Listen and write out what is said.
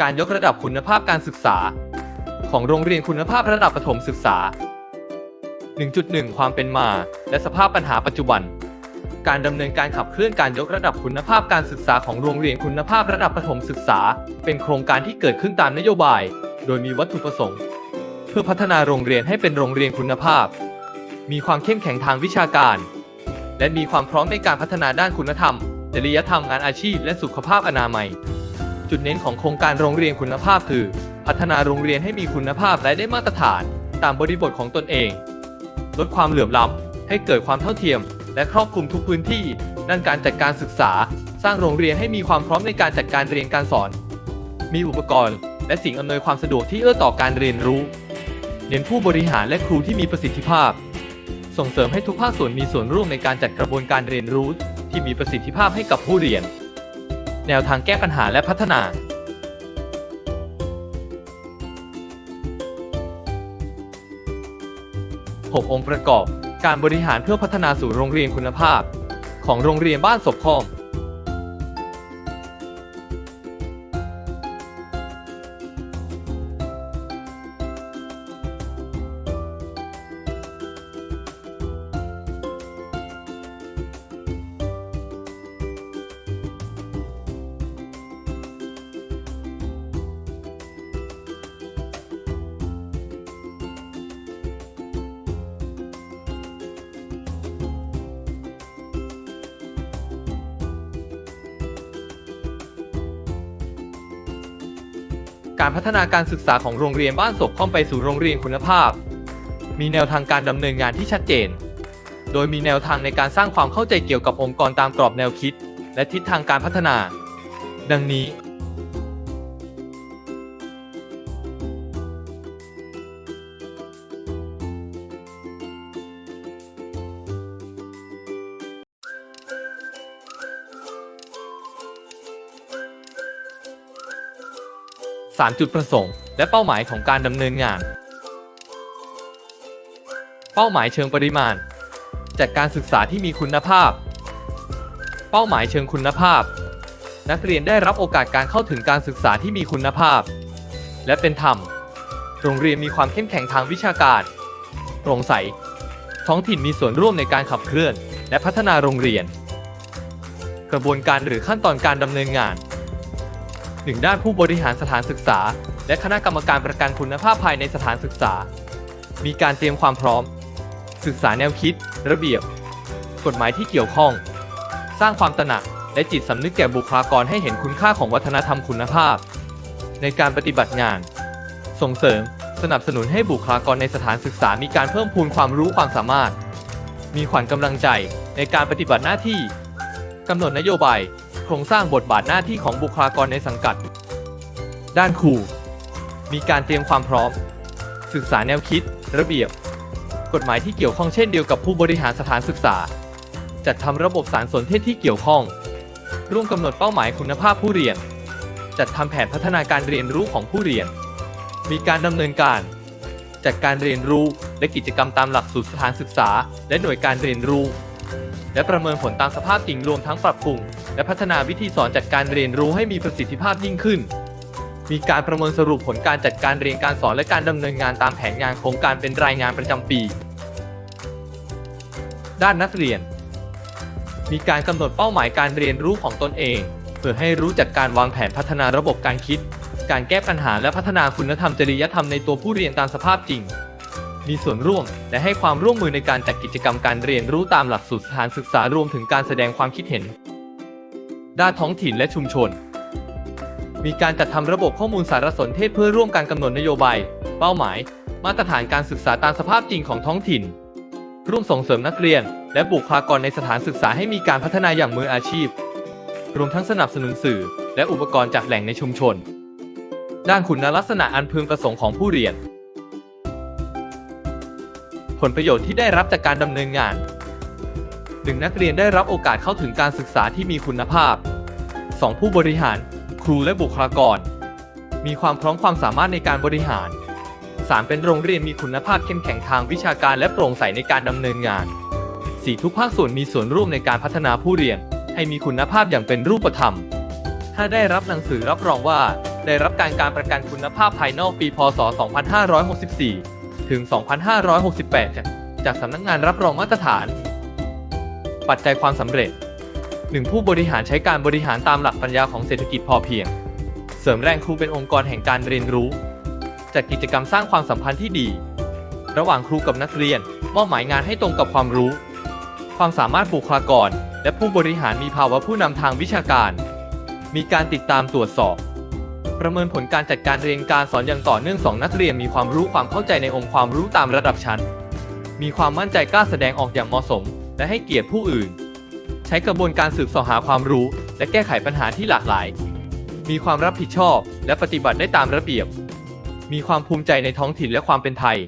การยกระดับคุณภาพการศึกษา ของโรงเรียนคุณภาพระดับประถมศึกษา 1.1 ความเป็นมา และสภาพปัญหาปัจจุบัน การดำเนินการขับเคลื่อนการยกระดับคุณภาพการศึกษาของโรงเรียนคุณภาพระดับประถมศึกษา เป็นโครงการที่เกิดขึ้นตามนโยบาย โดยมีวัตถุประสงค์ เพื่อพัฒนาโรงเรียนให้เป็นโรงเรียนคุณภาพ มีความเข้มแข็งทางวิชาการ และมีความพร้อมในการพัฒนาด้านคุณธรรมจริยธรรมงานอาชีพและสุขภาพอนามัย จุดเน้นของโครงการโรงเรียนคุณภาพคือ พัฒนาโรงเรียนให้มีคุณภาพและได้มาตรฐาน ตามบริบทของตนเอง ลดความเหลื่อมล้ำให้เกิดความเท่าเทียม และครอบคลุมทุกพื้นที่ด้านการจัดการศึกษา สร้างโรงเรียนให้มีความพร้อมในการจัดการเรียนการสอน มีอุปกรณ์ และสิ่งอำนวยความสะดวกที่เอื้อต่อการเรียนรู้ เน้นผู้บริหารและครูที่มีประสิทธิภาพ ส่งเสริมให้ทุกภาคส่วนมีส่วนร่วมในการจัดกระบวนการเรียนรู้ ที่มีประสิทธิภาพให้กับผู้เรียน แนวทางแก้ปัญหาและพัฒนา6องค์ประกอบ การบริหารเพื่อพัฒนาสู่โรงเรียนคุณภาพ ของโรงเรียนบ้านศพคอม การพัฒนาการศึกษาของโรงเรียนบ้านศพคอมไปสู่โรงเรียนคุณภาพ มีแนวทางการดำเนินงานที่ชัดเจน โดยมีแนวทางในการสร้างความเข้าใจเกี่ยวกับองค์กรตามกรอบแนวคิด และทิศทางการพัฒนา ดังนี้ 3 จุดประสงค์ และเป้าหมายของการดำเนินงาน เป้าหมายเชิงปริมาณ จัดการศึกษาที่มีคุณภาพ เป้าหมายเชิงคุณภาพ นักเรียนได้รับโอกาสการเข้าถึงการศึกษาที่มีคุณภาพ และเป็นธรรม โรงเรียนมีความเข้มแข็งทางวิชาการโปร่งใส ท้องถิ่นมีส่วนร่วมในการขับเคลื่อน และพัฒนาโรงเรียน กระบวนการหรือขั้นตอนการดำเนินงาน หนึ่งด้านผู้บริหารสถานศึกษา และคณะกรรมการประกันคุณภาพภายในสถานศึกษา มีการเตรียมความพร้อม ศึกษาแนวคิด ระเบียบ กฎหมายที่เกี่ยวข้อง สร้างความตระหนักและจิตสำนึกแก่บุคลากรให้เห็นคุณค่าของวัฒนธรรมคุณภาพ ในการปฏิบัติงาน ส่งเสริม สนับสนุนให้บุคลากรในสถานศึกษามีการเพิ่มพูนความรู้ความสามารถ มีขวัญกำลังใจในการปฏิบัติหน้าที่กำหนดนโยบาย โครงสร้างบทบาทหน้าที่ของบุคลากรในสังกัด ด้านครู มีการเตรียมความพร้อม ศึกษาแนวคิด ระเบียบ กฎหมายที่เกี่ยวข้องเช่นเดียวกับผู้บริหารสถานศึกษา จัดทำระบบสารสนเทศที่เกี่ยวข้อง ร่วมกำหนดเป้าหมายคุณภาพผู้เรียน จัดทำแผนพัฒนาการเรียนรู้ของผู้เรียน มีการดำเนินการจัดการเรียนรู้และกิจกรรมตามหลักสูตรสถานศึกษา และหน่วยการเรียนรู้ และประเมินผลตามสภาพจริงรวมทั้งปรับปรุง และพัฒนาวิธีสอนจัดการเรียนรู้ให้มีประสิทธิภาพยิ่งขึ้น มีการประเมินสรุปผลการจัดการเรียนการสอนและการดำเนินงานตามแผนงานโครงการเป็นรายงานประจำปี ด้านนักเรียน มีการกำหนดเป้าหมายการเรียนรู้ของตนเอง เพื่อให้รู้จักการวางแผนพัฒนาระบบการคิด การแก้ปัญหาและพัฒนาคุณธรรมจริยธรรมในตัวผู้เรียนตามสภาพจริง มีส่วนร่วม และให้ความร่วมมือในการจัดกิจกรรมการเรียนรู้ตามหลักสูตรสถานศึกษารวมถึงการแสดงความคิดเห็น ด้านท้องถิ่นและชุมชน มีการจัดทำระบบข้อมูลสารสนเทศเพื่อร่วมการกำหนดนโยบาย เป้าหมาย มาตรฐานการศึกษาตามสภาพจริงของท้องถิ่น ร่วมส่งเสริมนักเรียน และบุคลากรในสถานศึกษาให้มีการพัฒนาอย่างมืออาชีพ รวมทั้งสนับสนุนสื่อ และอุปกรณ์จากแหล่งในชุมชน ด้านคุณลักษณะอันพึงประสงค์ของผู้เรียน ผลประโยชน์ที่ได้รับจากการดำเนินงาน 1. นักเรียนได้รับโอกาสเข้าถึงการศึกษาที่มีคุณภาพ 2. ผู้บริหาร ครูและบุคลากร มีความพร้อมความสามารถในการบริหาร 3. เป็นโรงเรียนมีคุณภาพเข้มแข็งทางวิชาการและโปร่งใสในการดำเนินงาน 4. ทุกภาคส่วนมีส่วนร่วมในการพัฒนาผู้เรียน ให้มีคุณภาพอย่างเป็นรูปธรรมถ้าได้รับหนังสือรับรองว่า ได้รับการการประกันคุณภาพภายนอกปี พศ 2564 ถึง 2568 จากจากสำนักงานรับรองมาตรฐาน ปัจจัยความสำเร็จ 1. ผู้บริหารใช้การบริหารตามหลักปัญญาของเศรษฐกิจพอเพียง เสริมแรงครูเป็นองค์กรแห่งการเรียนรู้ จัดกิจกรรมสร้างความสัมพันธ์ที่ดี ระหว่างครูกับนักเรียน มอบหมายงานให้ตรงกับความรู้ ความสามารถบุคลากร และผู้บริหารมีภาวะผู้นำทางวิชาการ มีการติดตามตรวจสอบ ประเมินผลการจัดการเรียนการสอนอย่างต่อเนื่องสองนักเรียนมีความรู้ความเข้าใจในองค์ความรู้ตามระดับชั้น มีความมั่นใจกล้าแสดงออกอย่างเหมาะสม และให้เกียรติผู้อื่น ใช้กระบวนการสืบสาหาความรู้ และแก้ไขปัญหาที่หลากหลาย มีความรับผิดชอบ และปฏิบัติได้ตามระเบียบ มีความภูมิใจในท้องถิ่นและความเป็นไทย